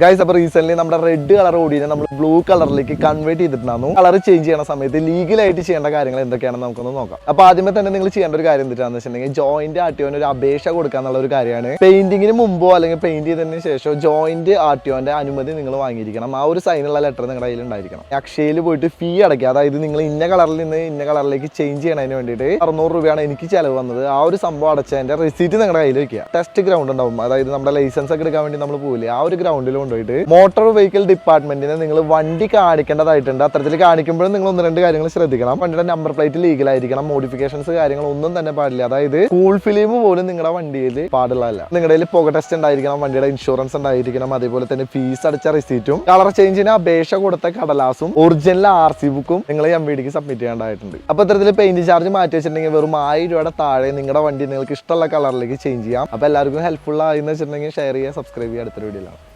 Guys അപ്പോൾ recent നമ്മുടെ red colour ഓടിയെ നമ്മൾ ബ്ലൂ കളറിലേക്ക് കൺവേർട്ട് ചെയ്തിട്ടുണ്ടായിരുന്നു. കളർ ചേഞ്ച് ചെയ്യുന്ന സമയത്ത് ലീഗലായിട്ട് ചെയ്യേണ്ട കാര്യങ്ങൾ എന്തൊക്കെയാണെന്ന് നമുക്കൊന്ന് നോക്കാം. അപ്പോൾ ആദ്യമേ തന്നെ നിങ്ങൾ ചെയ്യേണ്ട ഒരു കാര്യം എന്താണെന്ന് വെച്ചിട്ടുണ്ടെങ്കിൽ ജോയിന്റ് ആട്ടിയോന് ഒരു അപേക്ഷ കൊടുക്കാന്നുള്ള ഒരു കാര്യമാണ്. പെയിന്റിങ്ങിന് മുമ്പോ അല്ലെങ്കിൽ പെയിന്റ് ചെയ്തതിന് ശേഷം ജോയിന്റ് ആട്ടിയോന്റെ അനുമതി നിങ്ങൾ വാങ്ങിയിരിക്കണം. ആ ഒരു സൈനുള്ള ലെറ്റർ നിങ്ങളുടെ കയ്യിൽ ഉണ്ടായിരിക്കണം. അക്ഷയയിൽ പോയിട്ട് ഫീ അടയ്ക്കുക. അതായത് നിങ്ങൾ ഇന്ന കളറിൽ നിന്ന് ഇന്ന കളറിലേക്ക് ചേഞ്ച് ചെയ്യണതിന് വേണ്ടിയിട്ട് അറുന്നൂറ് രൂപയാണ് എനിക്ക് ചിലവ് വന്നത്. ആ ഒരു സംഭവം അടച്ചതിന്റെ റെസീറ്റ് നിങ്ങളുടെ കയ്യിൽ വെക്കുക. ടെസ്റ്റ് ഗ്രൗണ്ട് ഉണ്ടാവും. അതായത് നമ്മുടെ ലൈസൻസ് ഒക്കെ എടുക്കാൻ വേണ്ടി നമ്മൾ പോകില്ലേ ആ ഒരു ഗ്രൗണ്ടിൽ കൊണ്ടുപോയിട്ട് മോട്ടോർ വെഹിക്കിൾ ഡിപ്പാർട്ട്മെന്റിനെ നിങ്ങൾ വണ്ടി കാണിക്കേണ്ടതായിട്ടുണ്ട്. അത്തരത്തിൽ കാണിക്കുമ്പോഴും നിങ്ങൾ ഒന്ന് രണ്ട് കാര്യങ്ങൾ ശ്രദ്ധിക്കണം. വണ്ടിയുടെ നമ്പർ പ്ലേറ്റ് ലീഗൽ ആയിരിക്കണം. മോഡിഫിക്കേഷൻസ് കാര്യങ്ങൾ ഒന്നും തന്നെ പാടില്ല. അതായത് കൂൾ ഫിലിം പോലും നിങ്ങളുടെ വണ്ടിയിൽ പാടുള്ളതല്ല. നിങ്ങളുടെ പുക ടെസ്റ്റ് ഉണ്ടായിരിക്കണം വണ്ടിയുടെ ഇൻഷുറൻസ് ഉണ്ടായിരിക്കണം അതേപോലെ തന്നെ ഫീസ് അടച്ച റിസീറ്റും കളർ ചേഞ്ചിന് അപേക്ഷ കൊടുത്ത കടലാസും ഒറിജിനൽ ആർ സി ബുക്കും നിങ്ങൾ എം വി ഡിക്ക് സബ്മിറ്റ് ചെയ്യേണ്ടതായിട്ടുണ്ട്. അപ്പോൾ ഇത്തരത്തിൽ പെയിന്റ് ചാർജ് മാറ്റി വെച്ചിട്ടുണ്ടെങ്കിൽ വെറും ആയിരം രൂപയുടെ താഴെ നിങ്ങളുടെ വണ്ടി നിങ്ങൾക്ക് ഇഷ്ടമുള്ള കളറിലേക്ക് ചേഞ്ച് ചെയ്യാം. അപ്പോൾ എല്ലാവർക്കും ഹെൽപ്ഫുൾ ആയി എന്ന് വെച്ചിട്ടുണ്ടെങ്കിൽ ഷെയർ ചെയ്യുക സബ്സ്ക്രൈബ് ചെയ്യുക. അടുത്തൊരു വീഡിയോയിലാണ്